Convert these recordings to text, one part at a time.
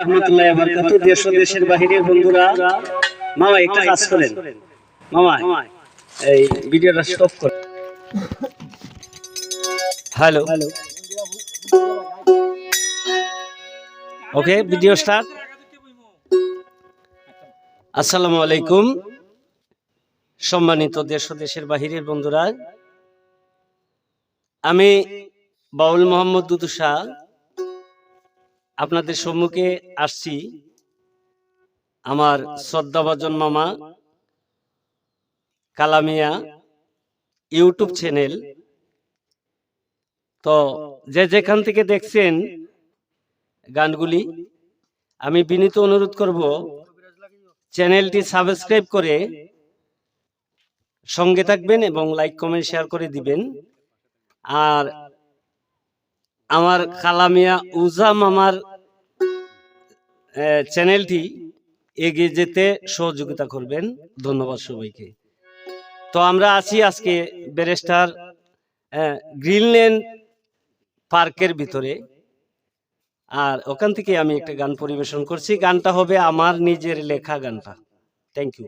রহমতুল্লাহ বারাকাতু দেশ দেশের বাহিরের বন্ধুরা মামা একটা কাজ করেন। মামা এই ভিডিওটা স্টপ করেন। হ্যালো ওকে ভিডিও স্টার্ট আসসালামু আলাইকুম সম্মানিত দেশ ও দেশের বাহিরের বন্ধুরা আমি বাউল মোহাম্মদ দুদু শাহ আপনাদের সম্মুখে আসছি। আমার শ্রদ্ধাভাজন মামা কালামিয়া ইউটিউব চ্যানেল। তো যে যেখান থেকে দেখছেন গানগুলি আমি বিনীত অনুরোধ করব চ্যানেলটি সাবস্ক্রাইব করে সঙ্গে থাকবেন এবং লাইক কমেন্ট শেয়ার করে দিবেন। আর আমার কালামিয়া উজা মামার আহ, চ্যানেলটি এগিয়ে যেতে সহযোগিতা করবেন। ধন্যবাদ সবাইকে। তো আমরা আছি আজকে ব্যারিস্টার গ্রিনল্যান্ড পার্কের ভিতরে। আর ওখান থেকে আমি একটা গান পরিবেশন করছি। গানটা হবে আমার নিজের লেখা গানটা। থ্যাংক ইউ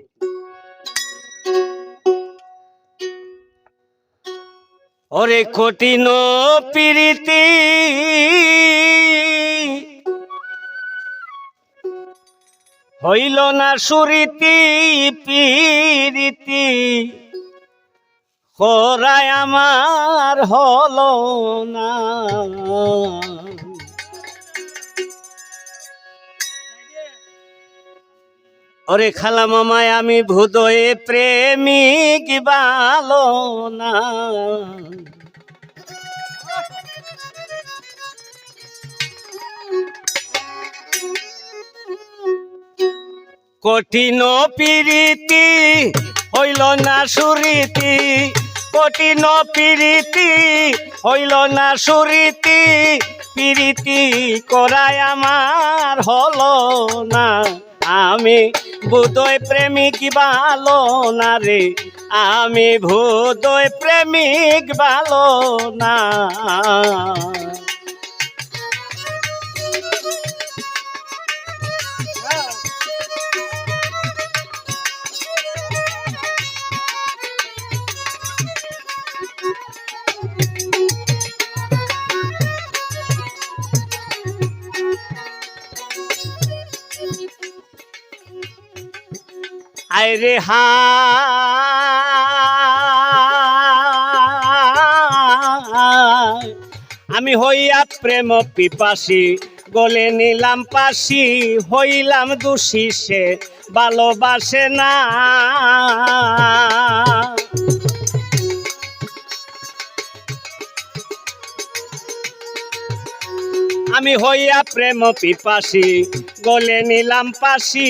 ওরে কঠিন প্রীতি হইল না সুরীতি, পীরিতি। করায় আমার হলো না। ওরে খালা মামায় আমি ভুদয়ে প্রেমিক বালো না কঠিন পিরিতি হইল না সুরীতি। কঠিন পিরিতি হইল না সুরীতি। পিরিতি করায় আমার হলো না। আমি ভূতয় প্রেমিক ভালো না রে। আমি ভূতয় প্রেমিক ভালো না। আরে হা। আমি হইয়া প্রেম পিপাসি গলে নিলাম পাশি হইলাম দোষী সে ভালোবাসে না। আমি হইয়া প্রেম পিপাসি, গলে নিলাম পাশি,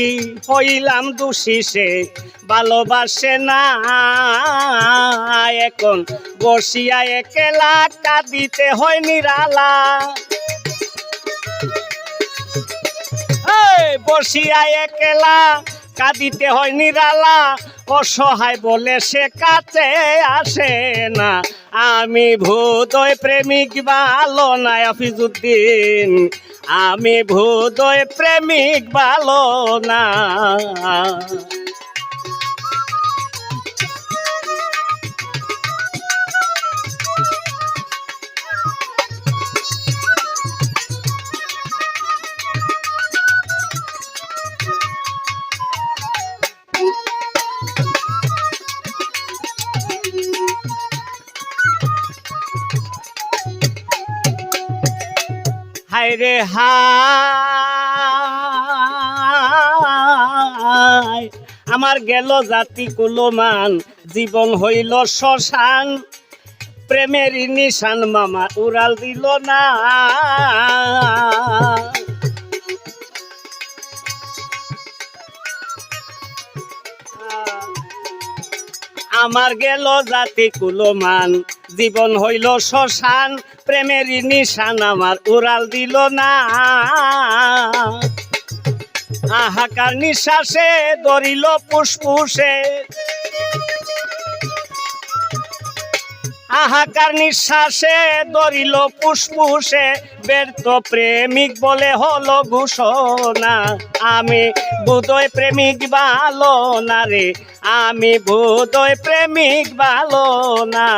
হইলাম দোষী সে, ভালোবাসে না। এখন বসিয়া একেলা কাঁদিতে হয় নিরালা। বসিয়া একেলা কাঁদিতে হয় নিরালা, অসহায় বলে সে কাছে আসে না। আমি ভূতয় প্রেমিক বালো না অফিজুদ্দিন আমি ভূতয় প্রেমিক বালো না রে হায় আমার গেল জাতি কুলমান, জীবন হইল শ্মশান। প্রেমের নিশান মামা উড়াল দিল না। আমার গেল জাতি কুলমান। জীবন হইল শ্মশান, প্রেমের নিশান আমার উড়াল দিল না। আহাকার নিঃশ্বাসে দরিল পুষ্পুষে আহাকার নিঃশ্বাসে দরিল পুষ্পুষে ব্যর্থ প্রেমিক বলে হলো ঘোষণা। আমি বুধয় প্রেমিক ভালো না রে, আমি বুধয় প্রেমিক ভালো না।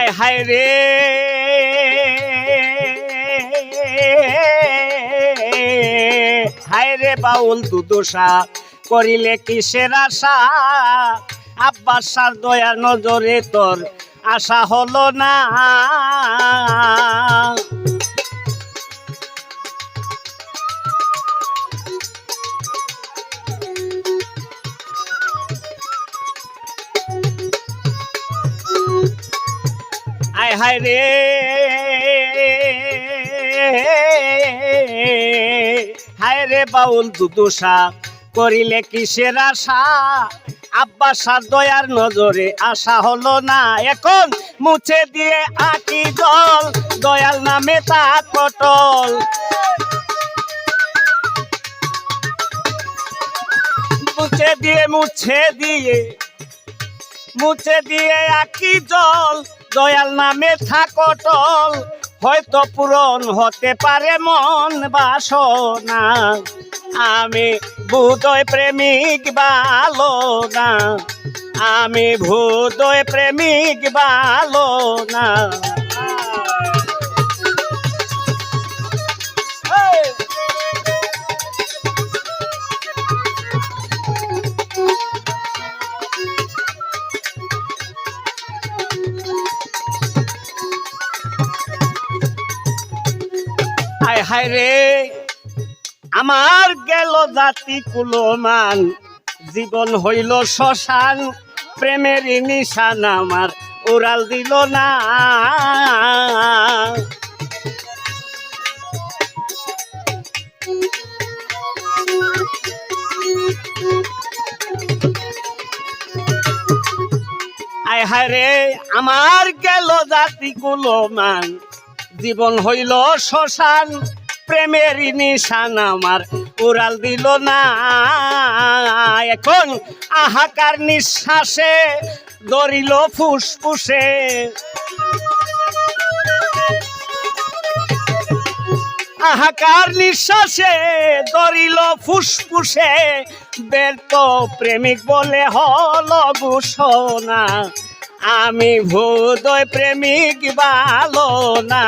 আয় হায় রে। হায় রে বাউল দুদোষা করিলে কিসের আশা? আব্বাস দয়া নজরে তোর আশা হলো না। হায় রে। হায় রে বাউল দুদুষা, করিলে কিসের আশা? আব্বাসার দয়ার নজরে আশা হলো না। এখন মুছে দিয়ে আঁকি জল, দয়াল নামে তা পটল। মুছে দিয়ে মুছে দিয়ে মুছে দিয়ে আঁকি জল দয়াল নামে থাকটল হয়তো পূরণ হতে পারে মন বাসনা। আমি ভূদয় প্রেমিক বালো না আমি ভূদয় প্রেমিক বালো না হায় রে। আমার গেল জাতি কুলমান, জীবন হইল শ্মশান, প্রেমের নিশান আমার উড়াল দিল না। আয় হায় রে, আমার গেল জাতি কুলমান, জীবন হইল শ্মশান প্রেমের নিশান আমার উড়াল দিল না। এখন আহাকার নিঃশ্বাসে দরিল ফুসফুসে। আহাকার নিঃশ্বাসে দরিল ফুসফুসে। ব্যর্থ প্রেমিক বলে হল ঘোষণা। আমি ভূদয় প্রেমিক ভালো না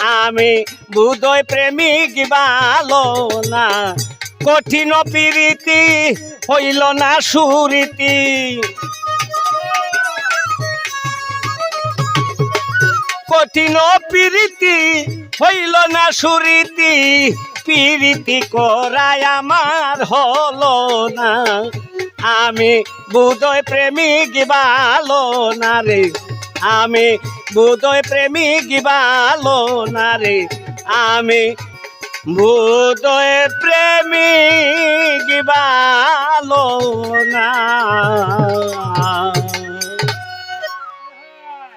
আমি ভূদয় প্রেমিক ভালো না কঠিন প্রীতি হইল না সুরীতি। কঠিন প্রীতি হইল না সুরীতি, প্রীতি করায় আমার হলো না। আমি বুদয় প্রেমিক ভালো না রে আমি বুদয় প্রেমিক গিবালো না রে আমি বুদয় প্রেমিক গিবালো না।